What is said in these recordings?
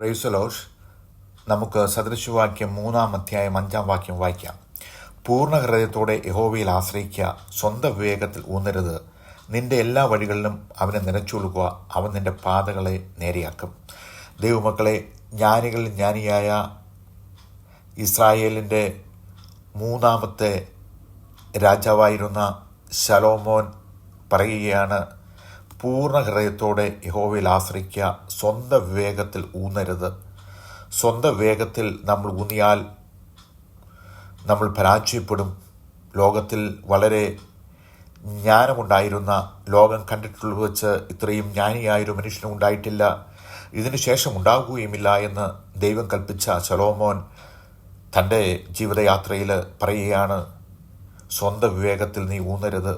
പ്രൈസലോഷ് നമുക്ക് സദൃശവാക്യം മൂന്നാം അധ്യായം അഞ്ചാം വാക്യം വായിക്കാം. പൂർണ ഹൃദയത്തോടെ യഹോവയിൽ ആശ്രയിക്കുക സ്വന്തം വിവേകത്തിൽ ഊന്നരുത്. നിന്റെ എല്ലാ വഴികളിലും അവനെ നിലച്ചൊളുക അവൻ നിന്റെ പാതകളെ നേരെയാക്കും. ദൈവമക്കളെ ജ്ഞാനികളിൽ ജ്ഞാനിയായ ഇസ്രായേലിന്റെ മൂന്നാമത്തെ രാജാവായിരുന്ന ശലോമോൻ പറയുകയാണ് പൂർണ ഹൃദയത്തോടെ യഹോവയിൽ ആശ്രയിക്കുക. സ്വന്തം വിവേകത്തിൽ ഊന്നരുത്. സ്വന്തം വേഗത്തിൽ നമ്മൾ ഊന്നിയാൽ നമ്മൾ പരാജയപ്പെടും. ലോകത്തിൽ വളരെ ജ്ഞാനമുണ്ടായിരുന്ന ലോകം കണ്ടിട്ടുള്ളത് വെച്ച് ഇത്രയും ജ്ഞാനിയായൊരു മനുഷ്യനും ഉണ്ടായിട്ടില്ല. ഇതിനു ശേഷം ഉണ്ടാകുകയുമില്ല എന്ന് ദൈവം കൽപ്പിച്ച ശലോമോൻ തന്റെ ജീവിതയാത്രയിൽ പറയുകയാണ്. സ്വന്തം വിവേകത്തിൽ നീ ഊന്നരുത്.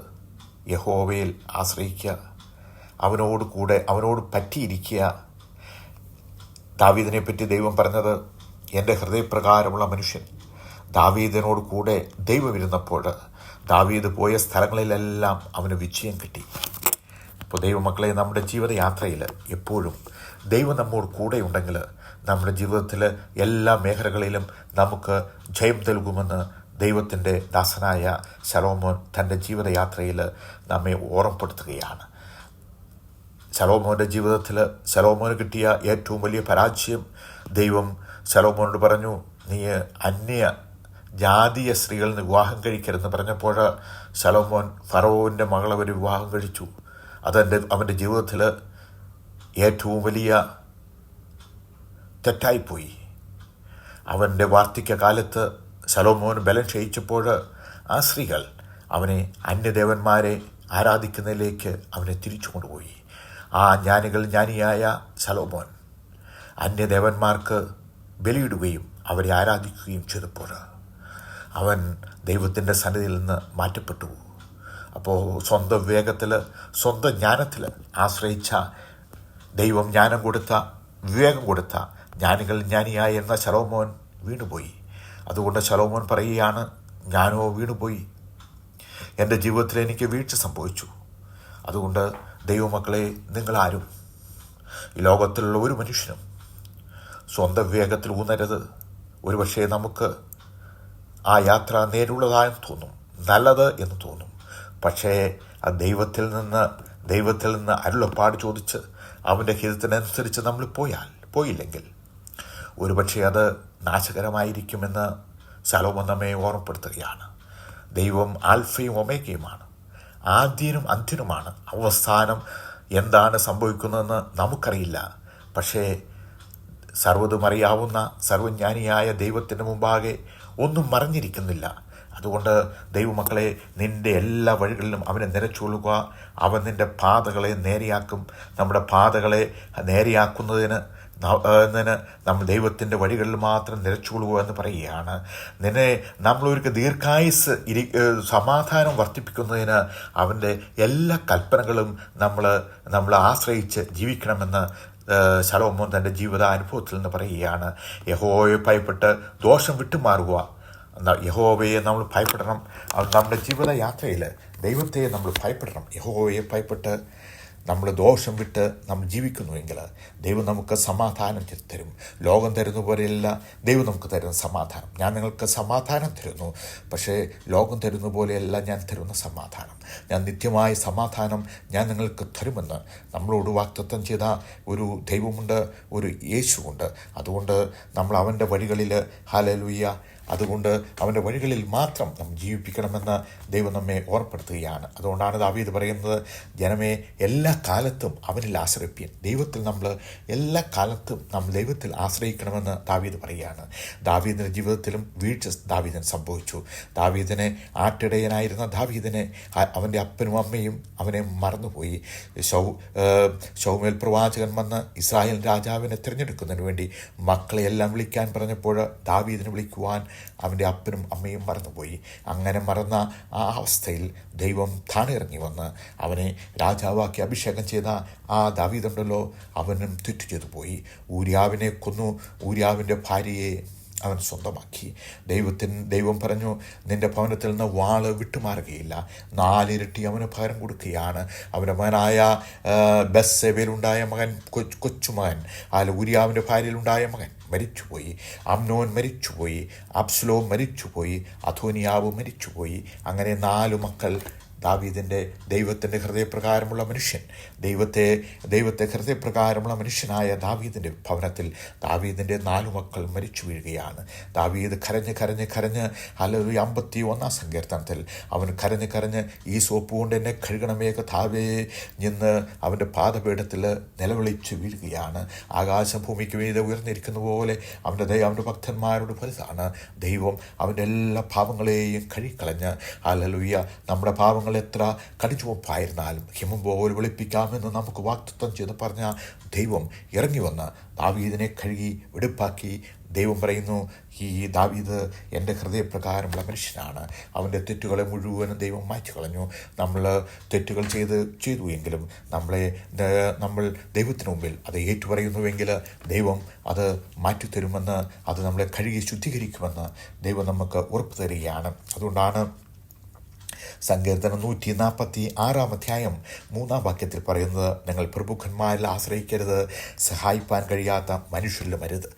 യഹോവയിൽ ആശ്രയിക്കുക. അവനോട് കൂടെ അവനോട് പറ്റിയിരിക്കുക. ദാവീദിനെ പറ്റി ദൈവം പറഞ്ഞത് എന്റെ ഹൃദയപ്രകാരമുള്ള മനുഷ്യൻ. ദാവീദിനോട് കൂടെ ദൈവം ഇരുന്നപ്പോൾ ദാവീദ് പോയ സ്ഥലങ്ങളിലെല്ലാം അവന് വിജയം കിട്ടി. അപ്പോൾ ദൈവമക്കളെ നമ്മുടെ ജീവിതയാത്രയിൽ എപ്പോഴും ദൈവം നമ്മോട് കൂടെ ഉണ്ടെങ്കിൽ നമ്മുടെ ജീവിതത്തിൽ എല്ലാ മേഖലകളിലും നമുക്ക് ജയം നൽകുമെന്ന് ദൈവത്തിന്റെ ദാസനായ ശലോമോൻ തന്റെ ജീവിതയാത്രയിൽ നമ്മെ ഓർമ്മപ്പെടുത്തുകയാണ്. ശലോമോന്റെ ജീവിതത്തിൽ ശലോമോന് കിട്ടിയ ഏറ്റവും വലിയ പരാജയം ദൈവം ശലോമോനോട് പറഞ്ഞു നീ അന്യ ജാതീയ സ്ത്രീകളിൽ വിവാഹം കഴിക്കരുതെന്ന് പറഞ്ഞപ്പോൾ ശലോമോൻ ഫറോവിന്റെ മകളെ ഒരു വിവാഹം കഴിച്ചു. അതെന്റെ അവന്റെ ജീവിതത്തിൽ ഏറ്റവും വലിയ തെറ്റായിപ്പോയി. അവന്റെ വാർദ്ധക്യ കാലത്ത് ശലോമോൻ ബലം ക്ഷയിച്ചപ്പോൾ ആ സ്ത്രീകൾ അവനെ അന്യദേവന്മാരെ ആരാധിക്കുന്നതിലേക്ക് അവനെ തിരിച്ചു കൊണ്ടുപോയി ആ ജ്ഞാനികൾ ജ്ഞാനിയായ സലോമോൻ അന്യദേവന്മാർക്ക് ബലിയിടുകയും അവരെ ആരാധിക്കുകയും ചെയ്തപ്പോൾ അവൻ ദൈവത്തിന്റെ സന്നിധിയിൽ നിന്ന് മാറ്റപ്പെട്ടു. അപ്പോൾ സ്വന്തം വിവേകത്തിൽ സ്വന്തം ജ്ഞാനത്തിൽ ആശ്രയിച്ച ദൈവം ജ്ഞാനം കൊടുത്ത വിവേകം കൊടുത്ത ജ്ഞാനികൾ ജ്ഞാനിയായി എന്ന ശലോമോൻ വീണുപോയി. അതുകൊണ്ട് ശലോമോൻ പറയുകയാണ് ഞാനോ വീണുപോയി. എന്റെ ജീവിതത്തിൽ എനിക്ക് വീഴ്ച സംഭവിച്ചു. അതുകൊണ്ട് ദൈവമക്കളെ നിങ്ങളാരും ഈ ലോകത്തിലുള്ള ഒരു മനുഷ്യനും സ്വന്തം വേഗത്തിൽ ഊന്നരുത്. ഒരുപക്ഷെ നമുക്ക് ആ യാത്ര നേരുള്ളതായെന്ന് തോന്നും നല്ലത് എന്ന് തോന്നും. പക്ഷേ ആ ദൈവത്തിൽ നിന്ന് ദൈവത്തിൽ നിന്ന് അരുളപ്പാട് ചോദിച്ച് അവന്റെ ഹിതത്തിനനുസരിച്ച് നമ്മൾ പോയാൽ പോയില്ലെങ്കിൽ ഒരുപക്ഷെ അത് നാശകരമായിരിക്കുമെന്ന് സലോമ നമ്മെ ഓർമ്മപ്പെടുത്തുകയാണ്. ദൈവം ആൽഫയും ഒമേക്കയുമാണ് ആദ്യനും അന്ത്യനുമാണ്. അവസാനം എന്താണ് സംഭവിക്കുന്നതെന്ന് നമുക്കറിയില്ല. പക്ഷേ സർവതും അറിയാവുന്ന സർവജ്ഞാനിയായ ദൈവത്തിന്റെ മുമ്പാകെ ഒന്നും മറഞ്ഞിരിക്കുന്നില്ല. അതുകൊണ്ട് ദൈവമക്കളെ നിന്റെ എല്ലാ വഴികളിലും അവനെ നിരച്ചുകൊള്ളുക അവൻ നിന്റെ പാതകളെ നേരെയാക്കും. നമ്മുടെ പാതകളെ നേരെയാക്കുന്നതിന് എന്നതിന് നമ്മൾ ദൈവത്തിന്റെ വഴികളിൽ മാത്രം നിരച്ചുകൊള്ളുക എന്ന് പറയുകയാണ്. നിന്നെ നമ്മളൊരു ദീർഘായുസ് ഇരി സമാധാനം വർദ്ധിപ്പിക്കുന്നതിന് അവന്റെ എല്ലാ കൽപ്പനകളും നമ്മൾ നമ്മൾ ആശ്രയിച്ച് ജീവിക്കണമെന്ന് ശലോമോൻ തന്റെ ജീവിതാനുഭവത്തിൽ നിന്ന് പറയുകയാണ്. യഹോവയെ ഭയപ്പെട്ട് ദോഷം വിട്ടുമാറുക. യഹോവയെ നമ്മൾ ഭയപ്പെടണം. നമ്മുടെ ജീവിതയാത്രയിൽ ദൈവത്തെ നമ്മൾ ഭയപ്പെടണം. യഹോവയെ ഭയപ്പെട്ട് നമ്മൾ ദോഷം വിട്ട് നമ്മൾ ജീവിക്കുന്നുവെങ്കിൽ ദൈവം നമുക്ക് സമാധാനം തരും ലോകം തരുന്ന പോലെയല്ല ദൈവം നമുക്ക് തരുന്ന സമാധാനം. ഞാൻ നിങ്ങൾക്ക് സമാധാനം തരുന്നു പക്ഷേ ലോകം തരുന്ന പോലെയല്ല ഞാൻ തരുന്ന സമാധാനം. ഞാൻ നിത്യമായ സമാധാനം ഞാൻ നിങ്ങൾക്ക് തരുമെന്ന് നമ്മളോട് വാക്തത്വം ചെയ്ത ഒരു ദൈവമുണ്ട് ഒരു യേശുവുണ്ട്. അതുകൊണ്ട് നമ്മൾ അവന്റെ വഴികളിൽ ഹാലലുയ്യ അതുകൊണ്ട് അവന്റെ വഴികളിൽ മാത്രം നാം ജീവിപ്പിക്കണമെന്ന് ദൈവം നമ്മെ ഓർപ്പെടുത്തുകയാണ്. അതുകൊണ്ടാണ് ദാവീദ് പറയുന്നത് ജനമേ എല്ലാ കാലത്തും അവനിൽ ആശ്രയിപ്പിയൻ ദൈവത്തിൽ നമ്മൾ എല്ലാ കാലത്തും നാം ദൈവത്തിൽ ആശ്രയിക്കണമെന്ന് ദാവീദ് പറയുകയാണ്. ദാവീദിന്റെ ജീവിതത്തിലും വീഴ്ച ദാവീദൻ സംഭവിച്ചു. ദാവീദിനെ ആട്ടിടയനായിരുന്ന ദാവീദിനെ അവന്റെ അപ്പനും അമ്മയും അവനെ മറന്നുപോയി. ശൗ ശൗമേൽ പ്രവാചകൻ വന്ന് ഇസ്രായേൽ രാജാവിനെ തിരഞ്ഞെടുക്കുന്നതിന് വേണ്ടി മക്കളെയെല്ലാം വിളിക്കാൻ പറഞ്ഞപ്പോൾ ദാവീദിനെ വിളിക്കുവാൻ അവന്റെ അപ്പനും അമ്മയും മറന്നുപോയി. അങ്ങനെ മറന്ന ആ അവസ്ഥയിൽ ദൈവം താണിറങ്ങി വന്ന് അവനെ രാജാവാക്കി അഭിഷേകം ചെയ്ത ആ ദാവീദുണ്ടല്ലോ അവനും തെറ്റു ചെയ്തു പോയി. ഊര്യാവിനെ കൊന്നു. ഊര്യാവിന്റെ ഭാര്യയെ അവൻ സ്വന്തമാക്കി. ദൈവത്തിന് ദൈവം പറഞ്ഞു നിന്റെ ഭവനത്തിൽ നിന്ന് വാൾ വിട്ടുമാറുകയില്ല. നാലിരട്ടി അവന് ഭാരം കൊടുക്കുകയാണ്. അവന്റെ മകനായ ബസ് സേവയിലുണ്ടായ മകൻ കൊച്ചു കൊച്ചുമകൻ. അതിൽ ഉരിയാവിന്റെ ഭാര്യയിലുണ്ടായ മകൻ. മരിച്ചുപോയി അമ്നോൻ മരിച്ചുപോയി അബ്സ്ലോ മരിച്ചുപോയി അധോനിയാവ് മരിച്ചുപോയി. അങ്ങനെ നാലു മക്കൾ ദാവീദിന്റെ ദൈവത്തിന്റെ ഹൃദയപ്രകാരമുള്ള മനുഷ്യൻ ദൈവത്തെ ദൈവത്തെ ഹൃദയപ്രകാരമുള്ള മനുഷ്യനായ ദാവീദിന്റെ ഭവനത്തിൽ ദാവീദിന്റെ നാലു മക്കൾ മരിച്ചു വീഴുകയാണ്. ദാവീദ് കരഞ്ഞ് കരഞ്ഞ് കരഞ്ഞ് അല്ലെങ്കിൽ അമ്പത്തി ഒന്നാം സങ്കീർത്തനത്തിൽ അവൻ കരഞ്ഞ് കരഞ്ഞ് ഈ സോപ്പ് കൊണ്ട് എന്നെ കഴുകണമേ താവേ നിന്ന് അവന്റെ പാദപീഠത്തിൽ നിലവിളിച്ച് വീഴുകയാണ്. ആകാശഭൂമിക്ക് മീതെ ഉയർന്നിരിക്കുന്ന പോലെ അവന്റെ ദൈവം അവന്റെ ഭക്തന്മാരോട് വലുതാണ്. ദൈവം അവന്റെ എല്ലാ പാവങ്ങളെയും കഴുകിക്കളഞ്ഞ് അലലുയ്യ നമ്മുടെ പാവങ്ങൾ എത്ര കടിച്ചുവപ്പായിരുന്നാലും പോലെ വെളുപ്പിക്കാമെന്ന് നമുക്ക് വാക്തത്വം ചെയ്ത് പറഞ്ഞ ദൈവം ഇറങ്ങി വന്ന് ദാവീദിനെ കഴുകി വെടുപ്പാക്കി. ദൈവം പറയുന്നു ഈ ദാവീദ് എന്റെ ഹൃദയപ്രകാരമുള്ള മനുഷ്യനാണ്. അവന്റെ തെറ്റുകളെ മുഴുവനും ദൈവം മാറ്റി കളഞ്ഞു നമ്മൾ തെറ്റുകൾ ചെയ്ത് ചെയ്തു എങ്കിലും നമ്മളെ നമ്മൾ ദൈവത്തിന് മുമ്പിൽ അത് ഏറ്റുപറയുന്നുവെങ്കിൽ ദൈവം അത് മാറ്റിത്തരുമെന്ന് അത് നമ്മളെ കഴുകി ശുദ്ധീകരിക്കുമെന്ന് ദൈവം നമുക്ക് ഉറപ്പ് തരികയാണ്. അതുകൊണ്ടാണ് സങ്കീർത്തനം നൂറ്റി നാൽപ്പത്തി ആറാം അധ്യായം മൂന്നാം വാക്യത്തിൽ പറയുന്നത് നിങ്ങൾ പ്രഭുക്കന്മാരിൽ ആശ്രയിക്കരുത് സഹായിപ്പാൻ കഴിയാത്ത മനുഷ്യരിലും അരുത്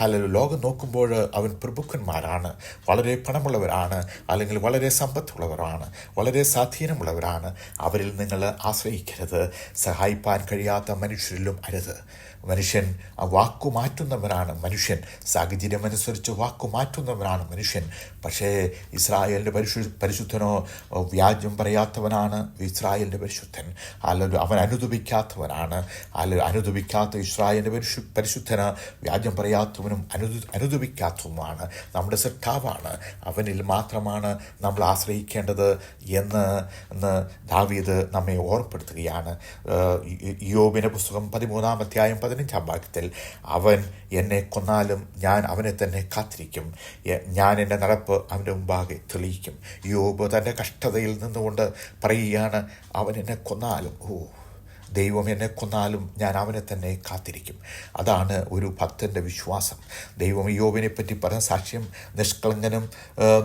അല്ലെങ്കിൽ ലോകം നോക്കുമ്പോൾ അവൻ പ്രഭുക്കന്മാരാണ്. വളരെ പണമുള്ളവരാണ്. അല്ലെങ്കിൽ വളരെ സമ്പത്തുള്ളവരാണ്. വളരെ സ്വാധീനമുള്ളവരാണ്. അവരിൽ നിങ്ങൾ ആശ്രയിക്കരുത്. സഹായിപ്പാൻ കഴിയാത്ത മനുഷ്യരിലും അരുത്. മനുഷ്യൻ വാക്കു മാറ്റുന്നവനാണ് മനുഷ്യൻ. സാഹചര്യമനുസരിച്ച് വാക്കു മാറ്റുന്നവനാണ് മനുഷ്യൻ. പക്ഷേ ഇസ്രായേലിന്റെ പരിശു പരിശുദ്ധനോ വ്യാജ്യം പറയാത്തവനാണ് ഇസ്രായേലിന്റെ പരിശുദ്ധൻ. അല്ലെങ്കിൽ അവൻ അനുദപിക്കാത്തവനാണ്. അല്ലെങ്കിൽ അനുദപിക്കാത്ത ഇസ്രായേലിന്റെ പരിശു പരിശുദ്ധന് വ്യാജം പറയാത്തവനും അനുദ അനുദപിക്കാത്തതുമാണ് നമ്മുടെ സൃഷ്ടാവാണ്. അവനിൽ മാത്രമാണ് നമ്മൾ ആശ്രയിക്കേണ്ടത് എന്ന് ദാവീദ് നമ്മെ ഓർപ്പെടുത്തുകയാണ് യോബിന്റെ പുസ്തകം പതിമൂന്നാം അധ്യായം പതിനഞ്ചാം വാക്യത്തിൽ അവൻ എന്നെ കൊന്നാലും ഞാൻ അവനെ തന്നെ കാത്തിരിക്കും. ഞാൻ എന്റെ നടപ്പ് അവന്റെ മുമ്പാകെ തെളിയിക്കും. യോബ് തന്റെ കഷ്ടതയിൽ നിന്നുകൊണ്ട് പറയുകയാണ് അവൻ എന്നെ കൊന്നാലും. ഓ. ദൈവം എന്നെ കൊന്നാലും ഞാൻ അവനെ തന്നെ കാത്തിരിക്കും. അതാണ് ഒരു ഭക്തന്റെ വിശ്വാസം. ദൈവം യോബിനെ പറ്റി പറഞ്ഞ സാക്ഷ്യം നിഷ്കളങ്കനും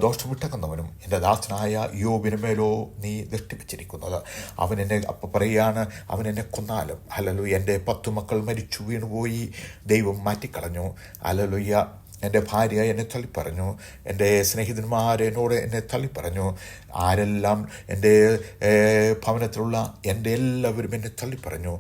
ദോഷമിട്ടക്കുന്നവനും എന്റെ ദാസനായ യോബിന് മേലോ നീ ദൃഷ്ടി വെച്ചിരിക്കുന്നത് അവൻ എന്നെ അപ്പം പറയുകയാണ് അവൻ എന്നെ കൊന്നാലും. അല്ലല്ലോ എന്റെ പത്തു മക്കൾ മരിച്ചു വീണുപോയി ദൈവം മാറ്റിക്കളഞ്ഞു. അല്ലല്ലുയ്യ എന്റെ ഭാര്യ എന്നെ തള്ളിപ്പറഞ്ഞു. എന്റെ സ്നേഹിതന്മാർ എന്നോട് എന്നെ തള്ളിപ്പറഞ്ഞു. ആരെല്ലാം എന്റെ ഭവനത്തിലുള്ള എന്റെ എല്ലാവരും എന്നെ തള്ളിപ്പറഞ്ഞു.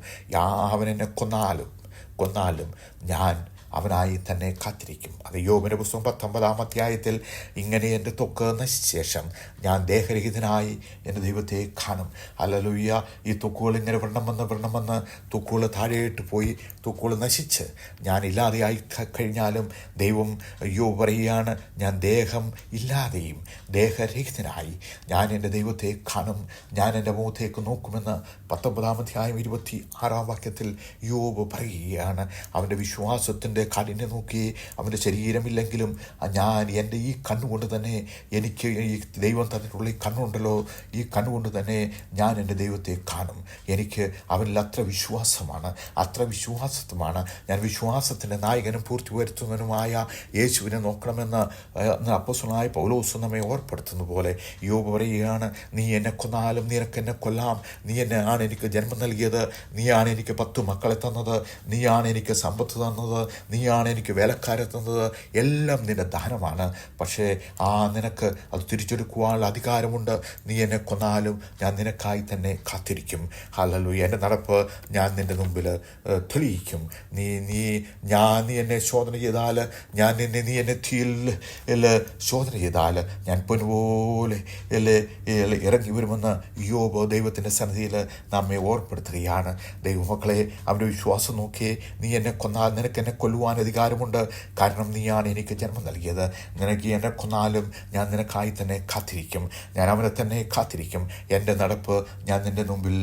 അവൻ എന്നെ കൊന്നാലും കൊന്നാലും ഞാൻ അവനായി തന്നെ കാത്തിരിക്കും. അത് യോബിന്റെ പുസ്തകം പത്തൊമ്പതാം അധ്യായത്തിൽ ഇങ്ങനെ എന്റെ തൊക്ക് നശിച്ച ശേഷം ഞാൻ ദേഹരഹിതനായി എന്റെ ദൈവത്തെ കാണും. അല്ലലൂയ്യ ഈ തൊക്കുകൾ ഇങ്ങനെ വരണമെന്ന് വന്ന് തൊക്കുകൾ താഴെയിട്ട് പോയി തൊക്കുകൾ നശിച്ച് ഞാൻ ഇല്ലാതെയായി കഴിഞ്ഞാലും ദൈവം അയ്യോ പറയുകയാണ് ഞാൻ ദേഹം ഇല്ലാതെയും ദേഹരഹിതനായി ഞാൻ എന്റെ ദൈവത്തെ കാണും. ഞാൻ എന്റെ മുഖത്തേക്ക് നോക്കുമെന്ന് പത്തൊമ്പതാം അധ്യായം ഇരുപത്തി ആറാം വാക്യത്തിൽ യോബ് പറയുകയാണ്. അവന്റെ വിശ്വാസത്തിന്റെ കാഠിന്യം നോക്കി അവന്റെ ശരീരമില്ലെങ്കിലും ഞാൻ എന്റെ ഈ കണ്ണുകൊണ്ട് തന്നെ എനിക്ക് ഈ ദൈവം തന്നിട്ടുള്ള ഈ കണ്ണുണ്ടല്ലോ ഈ കണ്ണുകൊണ്ട് തന്നെ ഞാൻ എന്റെ ദൈവത്തെ കാണും. എനിക്ക് അവനിൽ അത്ര വിശ്വാസമാണ് അത്ര വിശ്വാസത്വമാണ്. ഞാൻ വിശ്വാസത്തിന്റെ നായകനും പൂർത്തി വരുത്തുന്നതിനുമായ യേശുവിനെ നോക്കണമെന്ന് അപ്പസുനായ പൗലോസ് നമ്മെ ഓർപ്പെടുത്തുന്ന പോലെ യോബ് പറയുകയാണ് നീ എന്നെ കൊന്നാലും നിനക്ക് എന്നെ കൊല്ലാം. നീ എന്നെ ആണ് എനിക്ക് ജന്മം നൽകിയത്. നീയാണ് എനിക്ക് പത്തു മക്കളെ തന്നത്. നീയാണ് എനിക്ക് സമ്പത്ത് തന്നത്. നീയാണ് എനിക്ക് വേലക്കാരെ തന്നത്. എല്ലാം നിന്റെ ദാനമാണ്. പക്ഷേ ആ നിനക്ക് അത് തിരിച്ചെടുക്കുവാനുള്ള അധികാരമുണ്ട്. നീ എന്നെ കൊന്നാലും ഞാൻ നിനക്കായി തന്നെ കാത്തിരിക്കും. ഹലലു എന്റെ നടപ്പ് ഞാൻ നിന്റെ മുമ്പിൽ തെളിയിക്കും. നീ നീ ഞാൻ നീ എന്നെ ശോധന ചെയ്താൽ ഞാൻ നിന്നെ നീ എന്നെ തീയിൽ ശോധന ചെയ്താൽ ഞാൻ പൊന്നുപോലെ ഇറങ്ങി വരുമെന്ന് യോബ് ദൈവത്തിന്റെ സന്നിധിയിൽ നമ്മെ ഓർപ്പെടുത്തുകയാണ്. ദൈവമക്കളെ അവന്റെ വിശ്വാസം നോക്കിയേ. നീ എന്നെ കൊന്നാൽ നിനക്ക് എന്നെ കൊല്ലുവാൻ അധികാരമുണ്ട്. കാരണം നീയാണ് എനിക്ക് ജന്മം നൽകിയത്. നിനക്ക് എന്നെ കൊന്നാലും ഞാൻ നിനക്കായി തന്നെ കാത്തിരിക്കും. ഞാൻ അവനെ തന്നെ കാത്തിരിക്കും. എന്റെ നടപ്പ് ഞാൻ നിന്റെ മുമ്പിൽ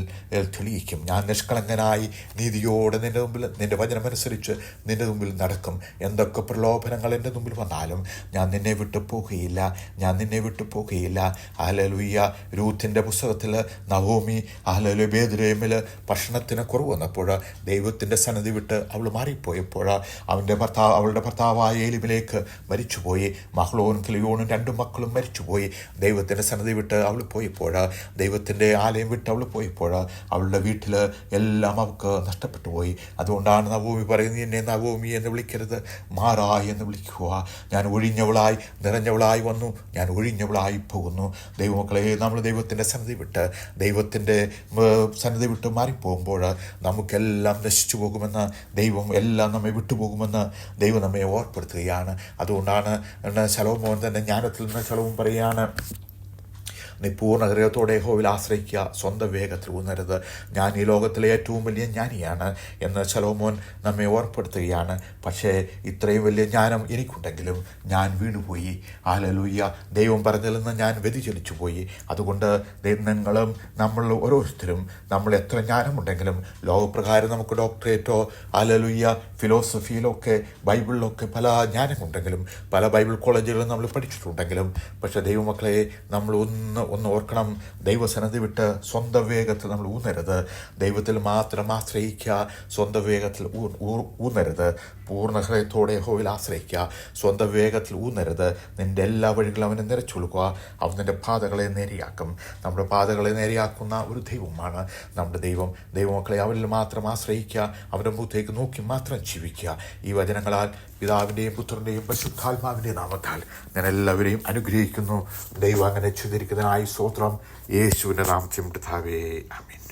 തെളിയിക്കും. ഞാൻ നിഷ്കളങ്കനായി നീതിയോടെ നിന്റെ മുമ്പിൽ നിന്റെ വചനമനുസരിച്ച് നിന്റെ മുമ്പിൽ നടക്കും. എന്തൊക്കെ പ്രലോഭനങ്ങൾ എന്റെ മുമ്പിൽ വന്നാലും ഞാൻ നിന്നെ വിട്ടു പോകുകയില്ല. ഞാൻ നിന്നെ വിട്ടു പോകുകയില്ല. അഹലലുയ്യ രൂത്തിന്റെ പുസ്തകത്തിൽ നവോമി അഹലലു ബേദ്രേമിൽ ഭക്ഷണത്തിന് കുറവ് വന്നപ്പോൾ ദൈവത്തിന്റെ സന്നദ്ധി വിട്ട് അവൾ മാറിപ്പോയപ്പോൾ അവന്റെ ഭർത്താവ് അവളുടെ ഭർത്താവായ എലിമിലേക്ക് മരിച്ചുപോയി. മഹ്ലോനും കിളിയോണും രണ്ടു മക്കളും മരിച്ചുപോയി. ദൈവത്തിന്റെ സന്നദ്ധി വിട്ട് അവൾ പോയപ്പോൾ ദൈവത്തിന്റെ ആലയം വിട്ട് അവൾ പോയപ്പോൾ അവളുടെ വീട്ടിൽ എല്ലാം അവൾക്ക് നഷ്ടപ്പെട്ടു പോയി. അതുകൊണ്ടാണ് നവോമി പറയുന്നത് എന്നെ നവോമി എന്ന് വിളിക്കരുത് മാറായി എന്ന് വിളിക്കുക. ഞാൻ ഒഴിഞ്ഞവളായി നിറഞ്ഞവളായി വന്നു ഞാൻ ഒഴിഞ്ഞവളായി പോകുന്നു. ദൈവമക്കളെ നമ്മൾ ദൈവത്തിന്റെ സന്നദ്ധി വിട്ട് ദൈവത്തിന്റെ സന്നദ്ധി വിട്ട് മാറിപ്പോകുമ്പോൾ നമുക്കെല്ലാം നശിച്ചു പോകുമെന്ന് ദൈവം എല്ലാം നമ്മെ വിട്ടുപോകുമെന്ന് ദൈവം നമ്മെ ഓർപ്പെടുത്തുകയാണ് അതുകൊണ്ടാണ് ശലോമോൻ തന്നെ ജ്ഞാനത്തിൽ നിന്ന് ശലവും പറയുകയാണ് നീ പൂർണ ഹൃദയത്തോടെ യഹോവിൽ ആശ്രയിക്കുക. സ്വന്തം വേഗത്തിൽ ഊന്നരുത്. ഞാൻ ഈ ലോകത്തിലെ ഏറ്റവും വലിയ ജ്ഞാനിയാണ് എന്ന് ശലോമോൻ നമ്മെ ഓർപ്പെടുത്തുകയാണ് പക്ഷേ ഇത്രയും വലിയ ജ്ഞാനം എനിക്കുണ്ടെങ്കിലും ഞാൻ വീണുപോയി. ആലലൂയ്യ ദൈവം പറഞ്ഞതിൽ നിന്ന് ഞാൻ വ്യതിചലിച്ചു പോയി അതുകൊണ്ട് നിങ്ങളും നമ്മൾ ഓരോരുത്തരും നമ്മൾ എത്ര ജ്ഞാനമുണ്ടെങ്കിലും ലോകപ്രകാരം നമുക്ക് ഡോക്ടറേറ്റോ ആലലൂയ്യ ഫിലോസഫിയിലൊക്കെ ബൈബിളിലൊക്കെ പല ജ്ഞാനമുണ്ടെങ്കിലും പല ബൈബിൾ കോളേജുകളിലും നമ്മൾ പഠിച്ചിട്ടുണ്ടെങ്കിലും പക്ഷേ ദൈവമക്കളെ നമ്മൾ ഒന്ന് ഒന്ന് ഓർക്കണം. ദൈവസന്നദ്ധി വിട്ട് സ്വന്തം വേഗത്തിൽ നമ്മൾ ഊന്നരുത്. ദൈവത്തിൽ മാത്രം ആശ്രയിക്കുക സ്വന്തം വേഗത്തിൽ ഊന്നരുത്. പൂർണ ഹൃദയത്തോടെ ഹോവിൽ ആശ്രയിക്കുക. സ്വന്തം വേഗത്തിൽ ഊന്നരുത്. നിന്റെ എല്ലാ വഴികളും അവനെ നിറച്ചൊളുക്കുക. അവൻ നിന്റെ പാതകളെ നേരെയാക്കും. നമ്മുടെ പാതകളെ നേരെയാക്കുന്ന ഒരു ദൈവമാണ് നമ്മുടെ ദൈവം. ദൈവമക്കളെ അവനിൽ മാത്രം ആശ്രയിക്കുക. അവന്റെ മുഖത്തേക്ക് നോക്കി മാത്രം ജീവിക്കുക. ഈ വചനങ്ങളാൽ പിതാവിന്റെയും പുത്രന്റെയും പരിശുദ്ധാത്മാവിന്റെയും നാമത്താൽ ഞാൻ എല്ലാവരെയും അനുഗ്രഹിക്കുന്നു. ദൈവം അങ്ങനെ ചെയ്തിരിക്കുന്നതിനായി സ്തോത്രം. യേശുവിന്റെ നാമത്തിൽ പിതാവേ ആമീൻ.